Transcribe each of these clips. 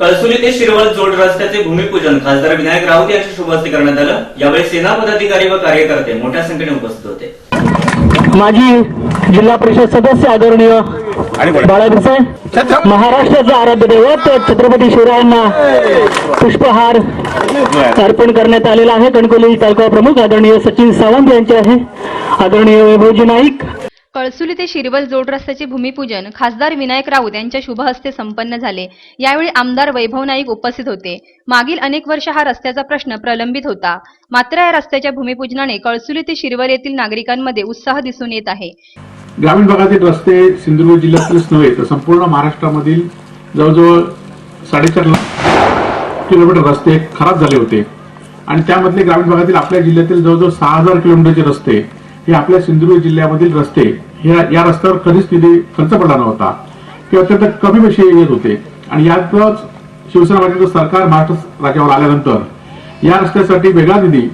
कळसुली ते शिरवळ जोड रस्त्याचे भूमिपूजन. खासदार विनायक राऊत यांच्या शुभ हस्ते करण्यात आलं. यावेळी सेना पदाधिकारी व कार्यकर्ते मोठ्या संख्येने उपस्थित होते. माजी जिल्हा परिषद सदस्य आदरणीय बाळासाहेब महाराष्ट्राचे आराध्य दैवत छत्रपती शिवरायांना पुष्पहार अर्पण करण्यात आलेला आहे. कणकोली तालुका प्रमुख आदरणीय सचिन सावंत यांचे आहे. आदरणीय वैभवजी नाईक कळसुली ते शिरवल जोड रस्त्याचे भूमिपूजन खासदार विनायक राऊत यांच्या शुभ हस्ते संपन्न झाले. यावेळी आमदार वैभव नाईक उपस्थित होते. मागील अनेक वर्ष हा रस्त्याचा प्रश्न प्रलंबित होता. मात्र या रस्त्याच्या भूमिपूजनाने कळसुली ते शिरवल येथील नागरिकांमध्ये उत्साह दिसून येत आहे. ग्रामीण भागातील रस्ते सिंधुदुर्ग जिल्ह्यातलेच नव्हे तर संपूर्ण महाराष्ट्रामधील जवळजवळ साडेचार लाख किलोमीटर रस्ते खराब झाले होते. आणि त्यामधले ग्रामीण भागातील आपल्या जिल्ह्यातील जवळजवळ सहा हजार किलोमीटरचे रस्ते हे आपल्या सिंधुदुर्ग जिल्ह्यामधील रस्ते हे या रस्त्यावर कधीच निधी खर्च पडला नव्हता. ते अत्यंत कमी पैसे येत होते. आणि यातच शिवसेना पाटील सरकार महाराष्ट्र राज्यावर आल्यानंतर या रस्त्यासाठी वेगळा निधी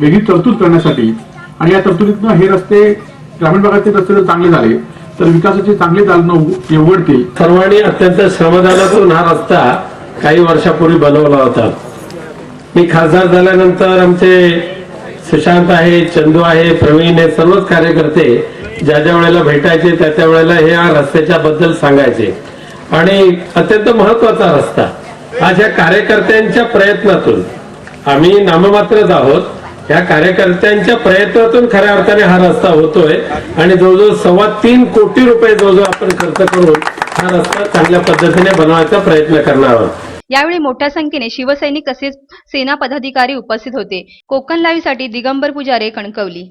वेगळी तरतूद करण्यासाठी आणि या तरतुदीतनं हे रस्ते ग्रामीण भागातील रस्ते जर चांगले झाले तर विकासाची चांगली दालन उघडतील. सर्वांनी अत्यंत श्रमदानातून हा रस्ता काही वर्षापूर्वी बनवला होता. मी खासदार झाल्यानंतर आमचे सुशांत आहे चंदू आहे प्रवीण हे सर्वच कार्यकर्ते ज्या ज्या वेळेला भेटायचे त्या त्या वेळेला हे या रस्त्याच्या बद्दल सांगायचे. आणि अत्यंत महत्त्वाचा रस्ता आज या कार्यकर्त्यांच्या प्रयत्नातून आम्ही नाममात्रच आहोत. या कार्यकर्त्यांच्या प्रयत्नातून खऱ्या अर्थाने हा रस्ता होतोय आणि जवळजवळ सव्वा तीन कोटी रुपये जवळजवळ आपण खर्च करून हा रस्ता चांगल्या पद्धतीने बनवायचा प्रयत्न करणार आहोत. यावेळी मोठ्या संख्येने शिवसैनिक तसेच सेना पदाधिकारी उपस्थित होते. कोकण लाईव्हसाठी दिगंबर पुजारे कणकवली.